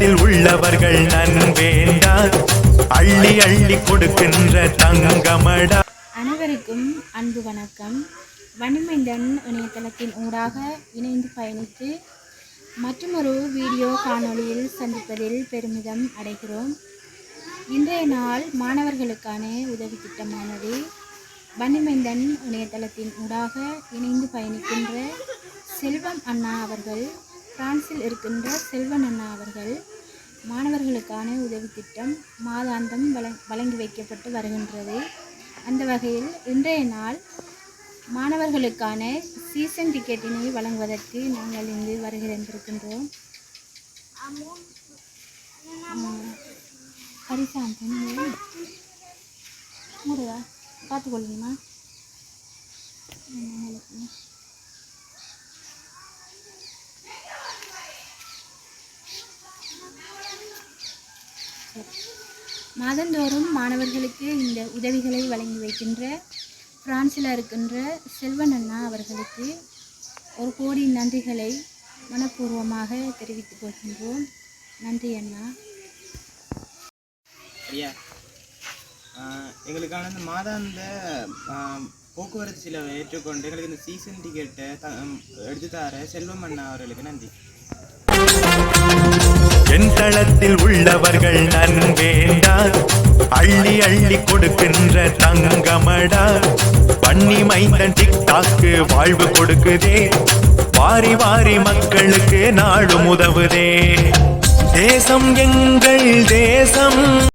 உள்ளத்தில் உள்ளவர்கள் நன்வேண்டா அள்ளி அள்ளி கொடுக்கின்ற தங்கமடா. அனைவருக்கும் அன்பு வணக்கம். வன்னிமைந்தன் இணையதளத்தின் ஊடாக இணைந்து பயணித்து மற்றொரு வீடியோ காணொளியில் சந்திப்பதில் பெருமிதம் அடைகிறோம். இன்றைய நாள் மாணவர்களுக்கான உதவி திட்டமானது வன்னிமைந்தன் இணையதளத்தின் ஊடாக இணைந்து பயணிக்கின்ற செல்வம் அண்ணா அவர்கள் பிரான்சில் இருக்கின்ற செல்வன் அண்ணா அவர்கள் மாணவர்களுக்கான உதவி திட்டம் மாதாந்தம் வழங்கி வைக்கப்பட்டு வருகின்றது. அந்த வகையில் இன்றைய நாள் மாணவர்களுக்கான சீசன் டிக்கெட்டினை வழங்குவதற்கு நாங்கள் இங்கு வருகிறந்திருக்கின்றோம் பரிசாந்தம் முருகா பார்த்துக்கொள்ளுங்கம்மா மாதந்தோறும் மாணவர்களுக்கு இந்த உதவிகளை வழங்கி வைக்கின்ற பிரான்சில் இருக்கின்ற செல்வன் அண்ணா அவர்களுக்கு ஒரு கோடி நன்றிகளை மனப்பூர்வமாக தெரிவித்துக் கொள்கின்றோம். நன்றி அண்ணா. ஐயா எங்களுக்கான இந்த மாதாந்த போக்குவரத்து செலவை ஏற்றுக்கொண்டு எங்களுக்கு இந்த சீசன் டிக்கெட்டை எடுத்து தர செல்வம் அண்ணா அவர்களுக்கு நன்றி. என் தளத்தில் உள்ளவர்கள் நன்வேண்டா அள்ளி அள்ளி கொடுக்கின்ற தங்கமடா. பண்ணி மைந்தன் டிக்டாக்கு வாழ்வு கொடுக்குதே. வாரி வாரி மக்களுக்கு நாடு உதவுதே. தேசம் எங்கள் தேசம்.